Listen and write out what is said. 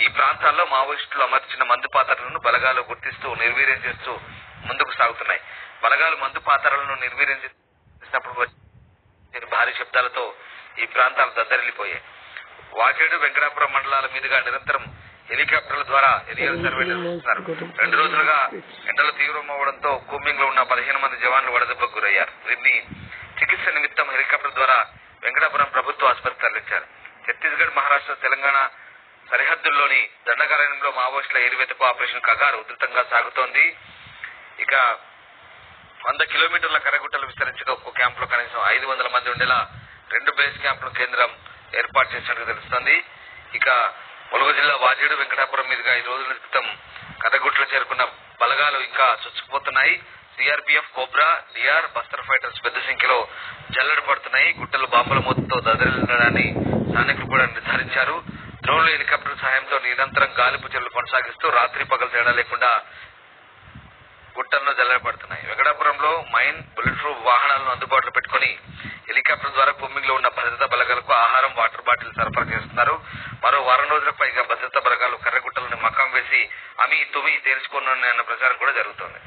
ఈ ప్రాంతాల్లో మావోయిస్టులు అమర్చిన మందు పాత్రలను బలగాలు గుర్తిస్తూ నిర్వీర్యం చేస్తూ ముందుకు సాగుతున్నాయి. బలగాలు మందు పాత్రలను నిర్వీర్యం చేసినప్పుడు భారీ శబ్దాలతో ఈ ప్రాంతాలు దద్దరిల్లిపోయాయి. వాకేడు వెంకటాపురం మండలాల మీదుగా నిరంతరం హెలికాప్టర్ల ద్వారా ఎరియల్ సర్వే నిర్వహిస్తున్నారు రెండు రోజులుగా ఎండలు తీవ్రమవడంతో కూంబింగ్లో ఉన్న పదిహేను మంది జవాన్లు వడదెబ్బకు గురయ్యారు. వీరిని చికిత్స నిమిత్తం హెలికాప్టర్ ద్వారా వెంకటాపురం ప్రభుత్వ ఆసుపత్రి తరలించారు. ఛత్తీస్గఢ్ మహారాష్ట్ర తెలంగాణ సరిహద్దుల్లోని దండకారణ్యంలో మావోయిస్టుల ఏరివేతకు ఆపరేషన్ కగారు ఉధృతంగా సాగుతోంది. ఇక వంద కిలోమీటర్ల కరగుట్టలు విస్తరించగా ఒక్కో క్యాంపులో కనీసం ఐదు వందల మంది ఉండేలా రెండు బేస్ క్యాంపుల కేంద్రం ఏర్పాటు చేసినట్టు తెలుస్తోంది. ఇక ములుగు జిల్లా వాజేడు వెంకటాపురం మీదుగా ఐదు రోజుల క్రితం కథగుట్లు చేరుకున్న బలగాలు ఇంకా చొచ్చుకుపోతున్నాయి. CRPF cobra DR Bastar fighters పెద్ద సంఖ్యలో జల్లెడ పడుతున్నాయి. గుట్టలు బాంబుల మూతతో దదరిల్లడాన్ని స్థానికులు కూడా నిర్ధారించారు. డ్రోన్లు హెలికాప్టర్ సహాయంతో నిరంతరం గాలింపు చర్యలు కొనసాగిస్తూ రాత్రి పగలు తేడా లేకుండా గుట్టల్లో జల్లబడుతున్నాయి వెంకటాపురంలో మైన్ బుల్లెట్ ప్రూఫ్ వాహనాలను అందుబాటులో పెట్టుకుని హెలికాప్టర్ ద్వారా కుమ్మింగ్లో ఉన్న భద్రతా బలగాలకు ఆహారం వాటర్ బాటిల్ సరఫరా చేస్తున్నారు. మరో వారం రోజులకు పైగా భద్రతా బలగాలు కర్రగుట్టలను మకాం వేసి అమి తుమి తేల్చుకున్నాయన్న ప్రచారం కూడా జరుగుతోంది.